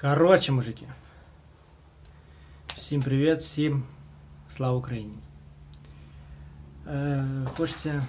Коротше, мужики. Всім привіт, всім слава Україні. Е, хочеться.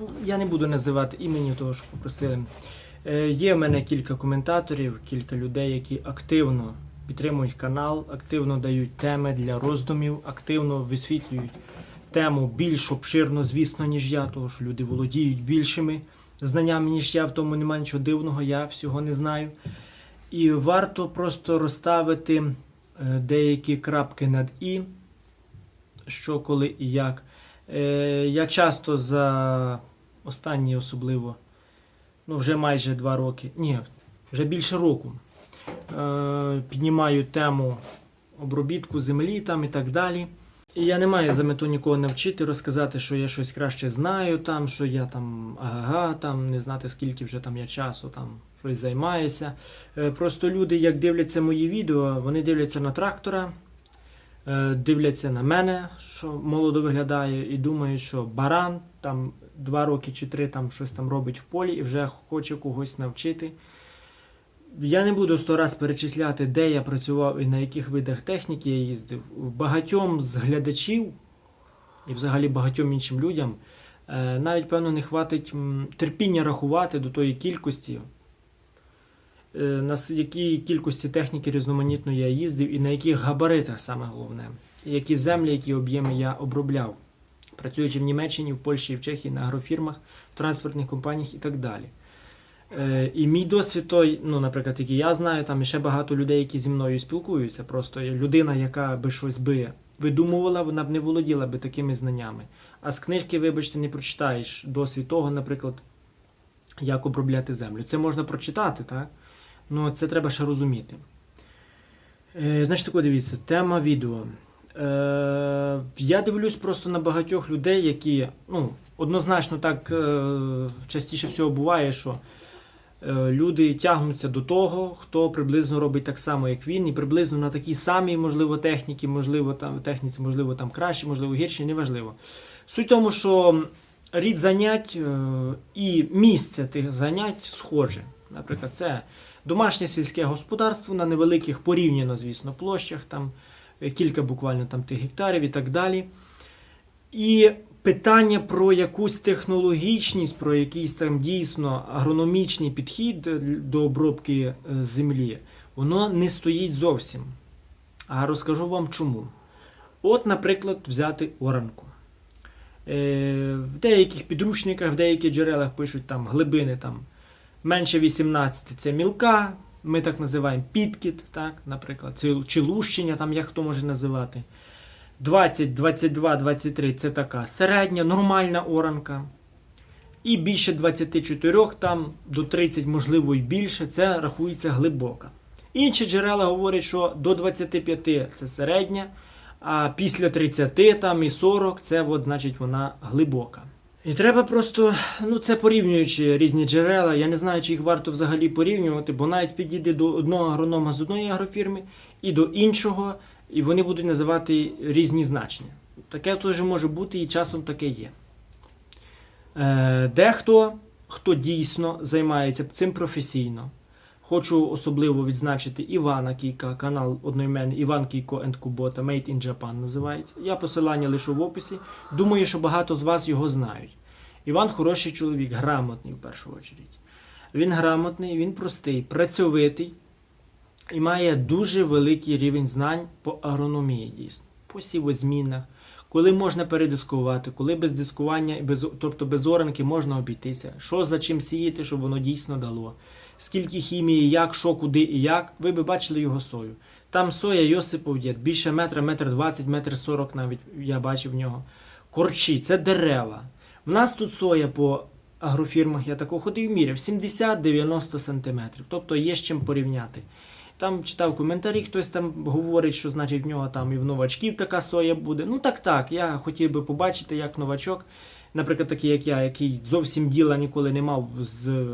ну, Я не буду називати імені того, що попросили. Е, є в мене кілька коментаторів, кілька людей, які активно підтримують канал, активно дають теми для роздумів, активно висвітлюють тему більш обширно, звісно, ніж я, тому що люди володіють більшими знаннями, ніж я, в тому немає нічого дивного, я всього не знаю. І варто просто розставити е, деякі крапки над І, що, коли і як. Е, Я часто за останні особливо, ну вже майже два роки, ні, вже більше року, е, піднімаю тему обробітку землі там і так далі. І я не маю за мету нікого навчити, розказати, що я щось краще знаю, там, що я там ага, там не знати скільки вже там я часу там щось займаюся. Е, Просто люди, як дивляться мої відео, вони дивляться на трактора, е, дивляться на мене, що молодо виглядає, і думають, що баран там два роки чи три там щось там робить в полі і вже хоче когось навчити. Я не буду сто раз перечисляти, де я працював і на яких видах техніки я їздив. Багатьом з глядачів і взагалі багатьом іншим людям е, навіть, певно, не хватить терпіння рахувати до тої кількості, на якій кількості техніки різноманітної я їздив і на яких габаритах саме головне, які землі, які об'єми я обробляв, працюючи в Німеччині, в Польщі, в Чехії на агрофірмах, в транспортних компаніях і так далі. Е, І мій досвід той, ну, наприклад, який я знаю, там ще багато людей, які зі мною спілкуються. Просто людина, яка би щось би видумувала, вона б не володіла би такими знаннями. А з книжки, вибачте, не прочитаєш досвід того, наприклад, як обробляти землю. Це можна прочитати, так? Ну, це треба ще розуміти. Е, значить, тако дивіться, тема відео. Е, я дивлюсь просто на багатьох людей, які, ну, однозначно так е, частіше всього буває, що е, люди тягнуться до того, хто приблизно робить так само, як він, і приблизно на такій самій, можливо, техніці, можливо, там техніці, можливо, там краще, можливо, гірше, неважливо. Суть в тому, що рід занять е, і місце тих занять схоже. Наприклад, це домашнє сільське господарство на невеликих порівняно, звісно, площах, там е, кілька буквально там тих гектарів і так далі. І питання про якусь технологічність, про якийсь там дійсно агрономічний підхід е, до обробки е, землі, воно не стоїть зовсім. А розкажу вам чому. От, наприклад, взяти оранку. В деяких підручниках, в деяких джерелах пишуть там глибини там, менше 18 це мілка, ми так називаємо підкіт, так, наприклад, чи лущення, там як хто може називати. 20, 22, 23 це така середня, нормальна оранка. І більше 24, там до 30, можливо, і більше, це рахується глибока. Інші джерела говорять, що до 25 це середня, а після 30 там і 40 це от, значить, вона глибока. І треба просто, ну це порівнюючи різні джерела. Я не знаю, чи їх варто взагалі порівнювати, бо навіть підійде до одного агронома з одної агрофірми і до іншого, і вони будуть називати різні значення. Таке теж може бути і часом таке є. Е, Дехто, хто дійсно займається цим професійно, хочу особливо відзначити Івана Кійка, канал одноіменний Іван Кійко and Кубота Made in Japan називається. Я посилання лишу в описі. Думаю, що багато з вас його знають. Іван хороший чоловік, грамотний в першу чергу. Він грамотний, він простий, працьовитий і має дуже великий рівень знань по агрономії, дійсно, по сівозмінах, коли можна передискувати, коли без дискування, без, тобто без оранки можна обійтися, що за чим сіяти, щоб воно дійсно дало. Скільки хімії, як, що, куди і як, ви би бачили його сою. Там соя Йосипов дід, більше метра, метр двадцять, метр сорок навіть я бачив в нього. Корчі, це дерева. В нас тут соя по агрофірмах, я тако ходив міряв, 70-90 сантиметрів. Тобто є з чим порівняти. Там читав коментарі, хтось там говорить, що значить в нього там і в новачків така соя буде. Ну так так, я хотів би побачити, як новачок, наприклад, такий, як я, який зовсім діла ніколи не мав з е,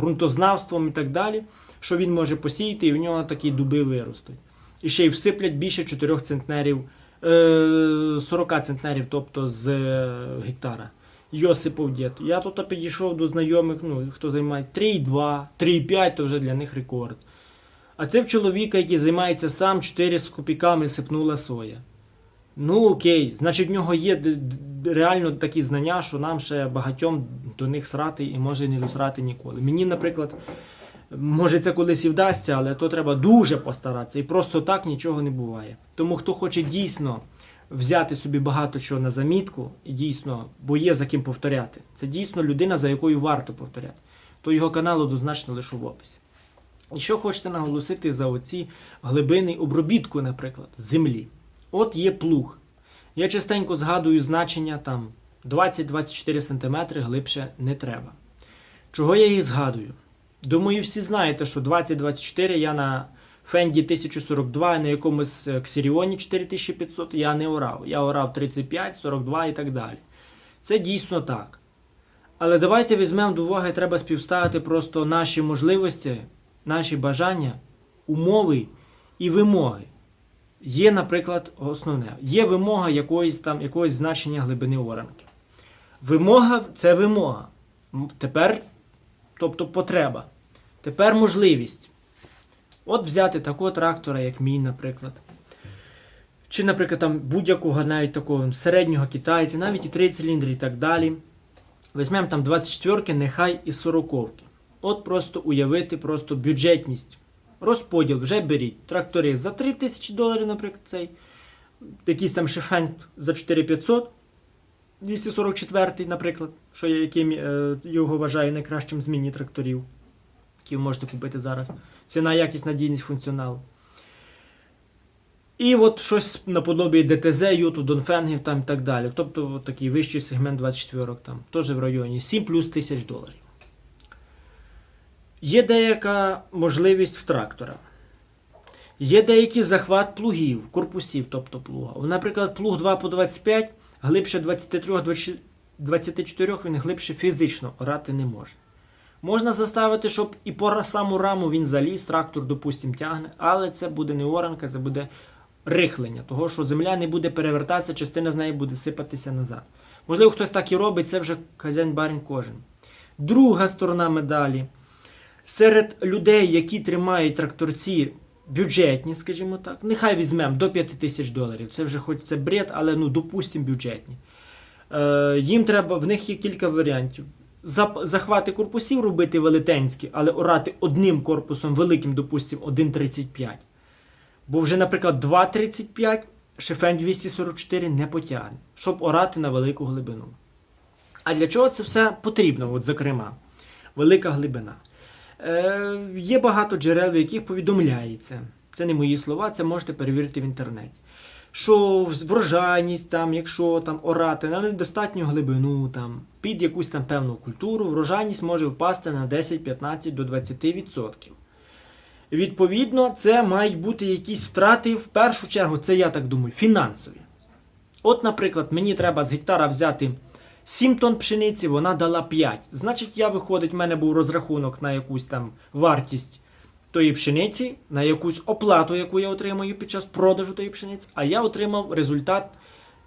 ґрунтознавством і так далі, що він може посіяти, і в нього такі дуби виростуть. І ще й всиплять більше 4 центнерів, е, 40 центнерів, тобто з е, гектара. Йосипов дід. Я тут підійшов до знайомих, ну, хто займає 3,2, 3,5, то вже для них рекорд. А це в чоловіка, який займається сам 4 з копійками сипнула соя. Ну окей, значить в нього є реально такі знання, що нам ще багатьом до них срати і може не досрати ніколи. Мені, наприклад, може це колись і вдасться, але то треба дуже постаратися. І просто так нічого не буває. Тому хто хоче дійсно взяти собі багато чого на замітку, і дійсно, бо є за ким повторяти. Це дійсно людина, за якою варто повторяти. То його канал однозначно лише в описі. І що хочете наголосити за оці глибини обробітку, наприклад, землі. От є плуг. Я частенько згадую значення там 20-24 см глибше не треба. Чого я їх згадую? Думаю, всі знаєте, що 20-24 я на Фенді 1042 на якомусь е, 4500 я не орав. Я орав 35, 42 і так далі. Це дійсно так. Але давайте візьмемо до уваги, треба співставити просто наші можливості, наші бажання, умови і вимоги. Є, наприклад, основне, є вимога якоїсь там, якогось значення глибини оранки. Вимога це вимога. Тепер, тобто потреба. Тепер можливість. От взяти такого трактора, як мій, наприклад. Чи, наприклад, там будь-якого навіть такого середнього китайця, навіть і 3 циліндри і так далі. Візьмемо там 24-ки, нехай і 40-ки. От просто уявити просто бюджетність. Розподіл, вже беріть. Трактори за 3 тисячі доларів, наприклад, цей. Якийсь там шифент за 4500. 244, наприклад, що я яким е, його вважаю найкращим з міні-тракторів, які ви можете купити зараз. Ціна, якість, надійність, функціонал. І от щось наподобі ДТЗ, Юту, Донфенгів там і так далі. Тобто от такий вищий сегмент 24 там, теж в районі 7 плюс тисяч доларів. Є деяка можливість в трактора. Є деякий захват плугів, корпусів, тобто плуга. Наприклад, плуг 2 по 25, глибше 23-24 він глибше фізично орати не може. Можна заставити, щоб і по саму раму він заліз, трактор, допустим, тягне, але це буде не оранка, це буде рихлення, того що земля не буде перевертатися, частина з неї буде сипатися назад. Можливо, хтось так і робить, це вже хазяїн барин кожен. Друга сторона медалі. Серед людей, які тримають тракторці бюджетні, скажімо так, нехай візьмемо до 5 тисяч доларів. Це вже хоч це бред, але ну, допустимо, бюджетні. Е, їм треба, в них є кілька варіантів. Захвати корпусів робити велетенські, але орати одним корпусом великим, допустимо, 1,35. Бо вже, наприклад, 2,35 шифен 244 не потягне, щоб орати на велику глибину. А для чого це все потрібно, от, зокрема, велика глибина? Е, є багато джерел, в яких повідомляється. Це не мої слова, це можете перевірити в інтернеті. Що врожайність, там, якщо там орати на недостатню глибину, там, під якусь там певну культуру, врожайність може впасти на 10, 15 до 20%. Відповідно, це мають бути якісь втрати, в першу чергу, це я так думаю, фінансові. От, наприклад, мені треба з гектара взяти 7 тонн пшениці, вона дала 5. Значить, я виходить, в мене був розрахунок на якусь там вартість тої пшениці, на якусь оплату, яку я отримую під час продажу тої пшениці, а я отримав результат,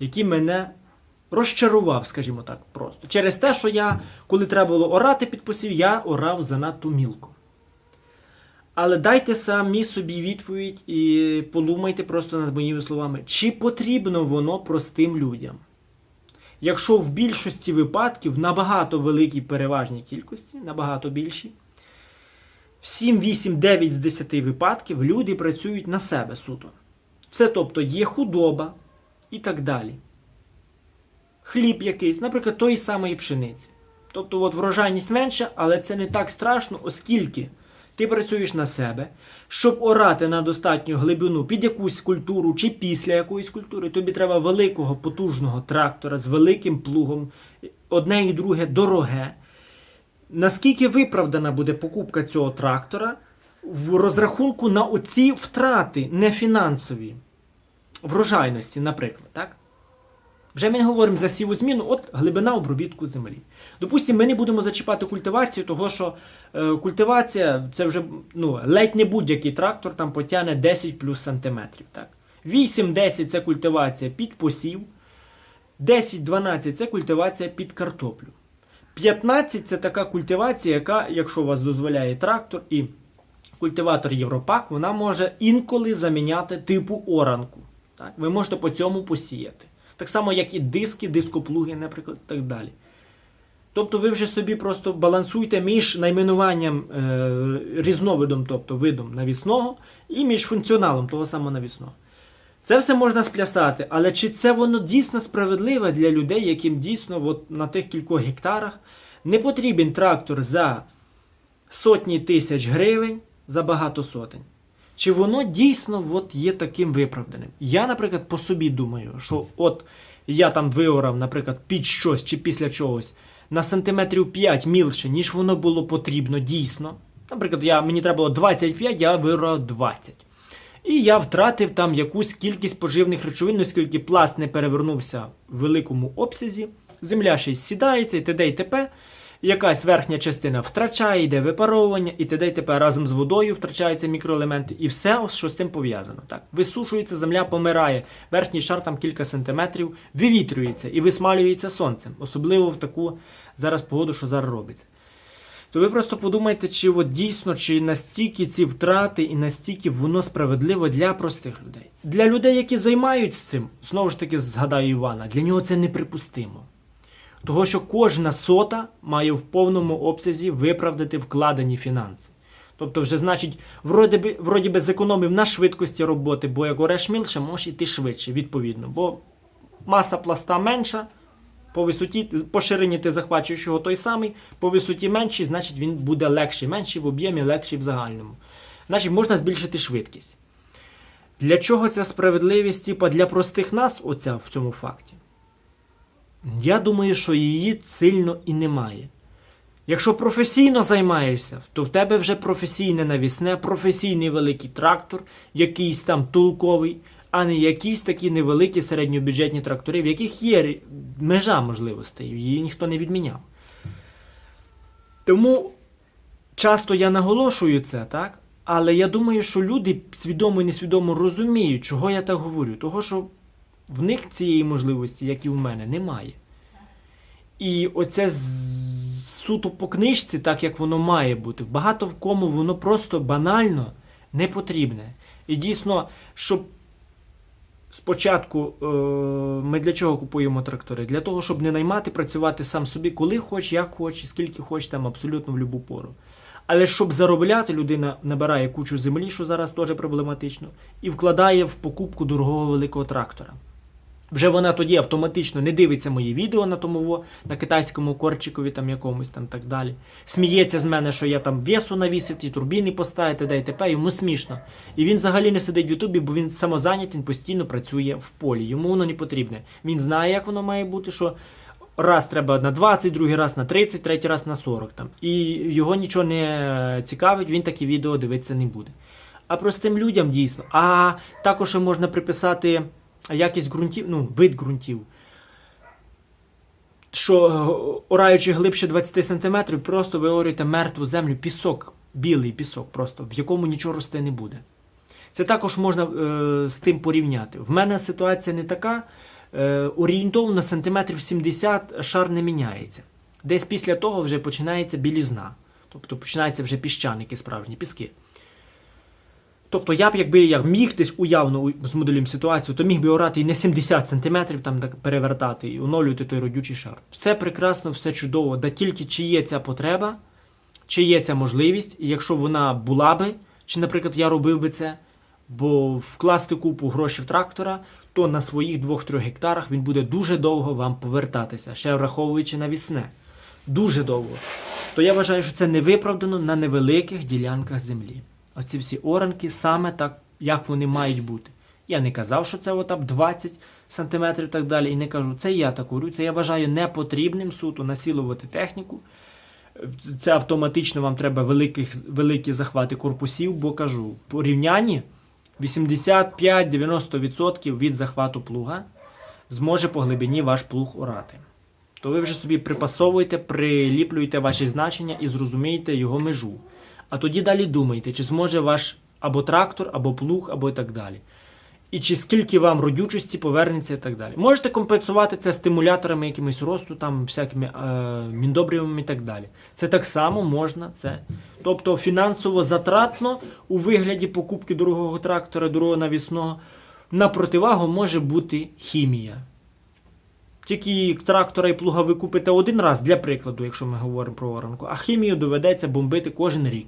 який мене розчарував, скажімо так, просто. Через те, що я, коли треба було орати під посів, я орав занадто мілко. Але дайте самі собі відповідь і подумайте просто над моїми словами, чи потрібно воно простим людям. Якщо в більшості випадків, набагато великій переважній кількості, набагато більшій, 7, 8, 9 з 10 випадків люди працюють на себе суто. Це тобто є худоба і так далі. Хліб якийсь, наприклад, тої самої пшениці. Тобто от врожайність менша, але це не так страшно, оскільки ти працюєш на себе, щоб орати на достатню глибину під якусь культуру чи після якоїсь культури, тобі треба великого потужного трактора з великим плугом, одне і друге дороге. Наскільки виправдана буде покупка цього трактора в розрахунку на оці втрати не фінансові врожайності, наприклад, так? Вже ми не говоримо за сіву зміну, от глибина обробітку землі. Допустимо, ми не будемо зачіпати культивацію, того що е, культивація це вже ну, ледь не будь-який трактор там потягне 10 плюс сантиметрів. Так? 8-10 це культивація під посів, 10-12 це культивація під картоплю. 15 це така культивація, яка, якщо вас дозволяє трактор і культиватор Європак, вона може інколи заміняти типу оранку. Так? Ви можете по цьому посіяти. Так само, як і диски, дископлуги, наприклад, так далі. Тобто ви вже собі просто балансуєте між найменуванням е, різновидом, тобто видом навісного, і між функціоналом того самого навісного. Це все можна сплясати, але чи це воно дійсно справедливе для людей, яким дійсно от на тих кількох гектарах не потрібен трактор за сотні тисяч гривень за багато сотень? Чи воно дійсно от є таким виправданим? Я, наприклад, по собі думаю, що от я там виорав, наприклад, під щось чи після чогось на сантиметрів 5 мілше, ніж воно було потрібно дійсно. Наприклад, я, мені треба було 25, я виорав 20. І я втратив там якусь кількість поживних речовин, оскільки пласт не перевернувся в великому обсязі, земля ще сідається, і т.д. і т.п. Якась верхня частина втрачає, йде випаровування, і т.д. т.п. разом з водою втрачаються мікроелементи, і все, що з тим пов'язано. Так, висушується, земля помирає, верхній шар там кілька сантиметрів, вивітрюється і висмалюється сонцем, особливо в таку зараз погоду, що зараз робиться. То ви просто подумайте, чи от дійсно, чи настільки ці втрати і настільки воно справедливо для простих людей. Для людей, які займаються цим, знову ж таки згадаю Івана, для нього це неприпустимо. Того, що кожна сота має в повному обсязі виправдати вкладені фінанси. Тобто, вже, значить, вроді би, вроді би зекономив на швидкості роботи, бо як ореш мілше, можеш йти швидше, відповідно. Бо маса пласта менша, по висоті, по ширині ти захвачуєш його той самий, по висоті менший, значить він буде легший, менший в об'ємі, легший в загальному. Значить, можна збільшити швидкість. Для чого ця справедливість, типа для простих нас, оця в цьому факті? Я думаю, що її сильно і немає. Якщо професійно займаєшся, то в тебе вже професійне навісне, професійний великий трактор, якийсь там толковий, а не якісь такі невеликі середньобюджетні трактори, в яких є межа можливостей, її ніхто не відміняв. Тому часто я наголошую це, так? Але я думаю, що люди свідомо і несвідомо розуміють, чого я так говорю. Того, що в них цієї можливості, як і в мене, немає. І оце суто по книжці, так як воно має бути, багато в кому воно просто банально не потрібне. І дійсно, щоб спочатку е, ми для чого купуємо трактори? Для того, щоб не наймати, працювати сам собі, коли хоч, як хоч, скільки хоч, там абсолютно в будь-яку пору. Але щоб заробляти, людина набирає кучу землі, що зараз теж проблематично, і вкладає в покупку дорогого великого трактора. Вже вона тоді автоматично не дивиться мої відео на тому, на китайському корчикові там якомусь там так далі. Сміється з мене, що я там весу навісив, ті турбіни поставити, дай т.п. Йому смішно. І він взагалі не сидить в Ютубі, бо він самозайнятий, він постійно працює в полі. Йому воно не потрібне. Він знає, як воно має бути, що раз треба на 20, другий раз на 30, третій раз на 40 там. І його нічого не цікавить, він такі відео дивитися не буде. А простим людям дійсно. А також можна приписати якість ґрунтів, ну, вид ґрунтів. Що е, oraючи глибше 20 см, просто виорюєте мертву землю, пісок, білий пісок, просто, в якому нічого рости не буде. Це також можна е, з тим порівняти. В мене ситуація не така. Е, орієнтовно сантиметрів 70 шар не міняється. Десь після того вже починається білізна. Тобто починаються вже піщаники, справжні піски. Тобто я б, якби я міг десь уявно змоделюємо ситуацію, то міг би орати і не 70 см там так перевертати і оновлювати той родючий шар. Все прекрасно, все чудово, да тільки чи є ця потреба, чи є ця можливість, і якщо вона була би, чи, наприклад, я робив би це, бо вкласти купу грошей в трактора, то на своїх 2-3 гектарах він буде дуже довго вам повертатися, ще враховуючи навісне. Дуже довго. То я вважаю, що це не виправдано на невеликих ділянках землі. Оці всі оранки саме так, як вони мають бути. Я не казав, що це отап 20 см і так далі. І не кажу, це я так говорю. Це я вважаю непотрібним суто насилувати техніку. Це автоматично вам треба великих, великі захвати корпусів, бо кажу, порівнянні 85-90% від захвату плуга зможе по глибині ваш плуг орати. То ви вже собі припасовуєте, приліплюєте ваші значення і зрозумієте його межу. А тоді далі думайте, чи зможе ваш або трактор, або плуг, або і так далі. і чи скільки вам родючості повернеться і так далі. Можете компенсувати це стимуляторами якимось росту, там, всякими е, міндобривами і так далі. Це так само можна. Це. Тобто фінансово затратно у вигляді покупки дорогого трактора, дорогого навісного, на противагу може бути хімія. Тільки трактора і плуга ви купите один раз для прикладу, якщо ми говоримо про оранку, а хімію доведеться бомбити кожен рік.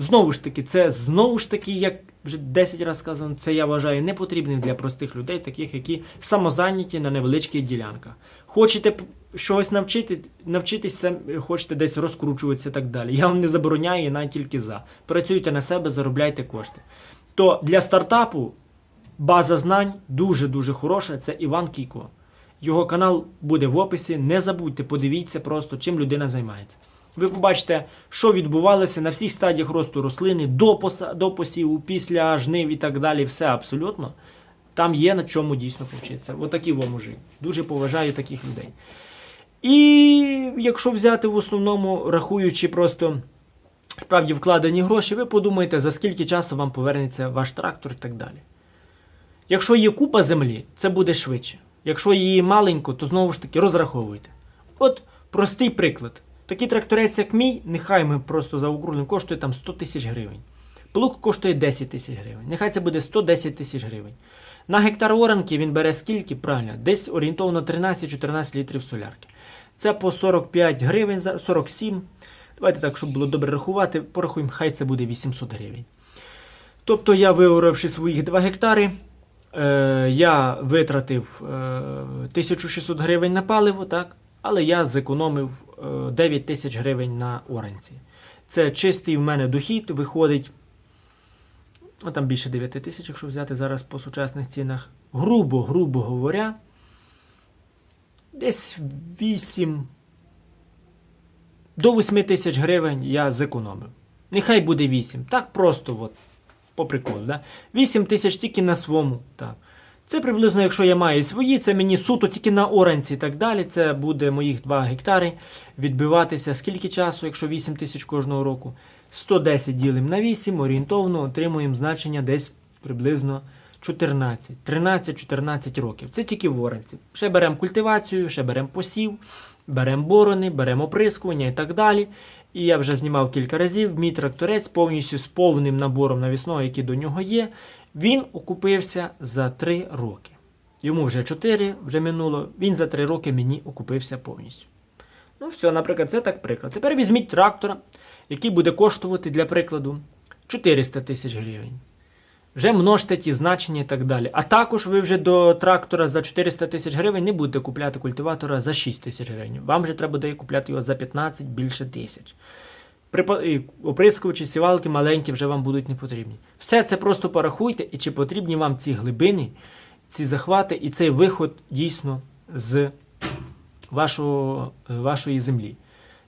Знову ж таки, це знову ж таки, як вже 10 разів сказано, це я вважаю не потрібним для простих людей, таких, які самозайняті на невеличких ділянках. Хочете щось навчити, навчитись, хочете десь розкручуватися і так далі. Я вам не забороняю, я навіть тільки за. Працюйте на себе, заробляйте кошти. То для стартапу база знань дуже-дуже хороша. Це Іван Кійко. Його канал буде в описі. Не забудьте, подивіться просто, чим людина займається. Ви побачите, що відбувалося на всіх стадіях росту рослини до, поса, до посіву, після жнив і так далі. Все абсолютно. Там є на чому дійсно повчитися. Отакі во мужі. Дуже поважаю таких людей. І якщо взяти в основному, рахуючи просто справді вкладені гроші, ви подумаєте, за скільки часу вам повернеться ваш трактор і так далі. Якщо є купа землі, це буде швидше. Якщо її маленько, то знову ж таки розраховуйте. От простий приклад. Такий тракторець, як мій, нехай ми просто заокруглим, коштує там 100 тисяч гривень. Плуг коштує 10 тисяч гривень. Нехай це буде 110 тисяч гривень. На гектар оранки він бере скільки? Правильно, десь орієнтовно 13-14 літрів солярки. Це по 45 гривень, за- 47. Давайте так, щоб було добре рахувати, порахуємо, хай це буде 800 гривень. Тобто я виоравши своїх 2 гектари, е, я витратив е, 1600 гривень на паливо, так? Але я зекономив е, 9 тисяч гривень на оранці. Це чистий в мене дохід, виходить. Ну, там більше 9 тисяч, якщо взяти зараз по сучасних цінах. Грубо, грубо говоря, десь 8 до 8 тисяч гривень я зекономив. Нехай буде 8. Так просто, от, по приколу. Да? 8 тисяч тільки на своєму. Так. Це приблизно, якщо я маю свої, це мені суто тільки на оранці і так далі. Це буде моїх 2 гектари відбиватися. Скільки часу, якщо 8 тисяч кожного року? 110 ділимо на 8, орієнтовно отримуємо значення десь приблизно 14, 13-14 років. Це тільки в оранці. Ще беремо культивацію, ще беремо посів, беремо борони, беремо оприскування і так далі. І я вже знімав кілька разів. Мій тракторець повністю з повним набором навісного, який до нього є, він окупився за 3 роки. Йому вже 4 вже минуло. Він за 3 роки мені окупився повністю. Ну, все, наприклад, це так приклад. Тепер візьміть трактора, який буде коштувати для прикладу 400 тисяч гривень. Вже множте ті значення і так далі. А також ви вже до трактора за 400 тисяч гривень не будете купляти культиватора за 6 тисяч гривень. Вам вже треба буде купляти його за 15 більше тисяч. Оприскувачі, сівалки маленькі вже вам будуть не потрібні. Все це просто порахуйте, і чи потрібні вам ці глибини, ці захвати і цей виход дійсно з вашого, е, вашої землі.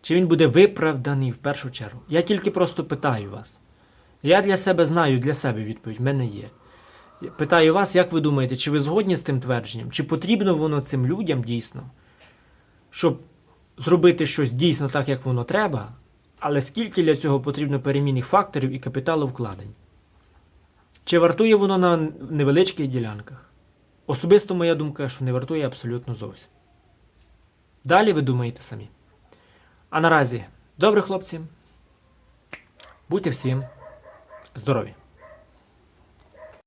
Чи він буде виправданий в першу чергу? Я тільки просто питаю вас. Я для себе знаю, для себе відповідь в мене є. Питаю вас, як ви думаєте, чи ви згодні з тим твердженням? Чи потрібно воно цим людям дійсно, щоб зробити щось дійсно так, як воно треба, але скільки для цього потрібно перемінних факторів і капіталу вкладень? Чи вартує воно на невеличких ділянках? Особисто моя думка, що не вартує абсолютно зовсім. Далі ви думаєте самі. А наразі, добре, хлопці, будьте всім здорові!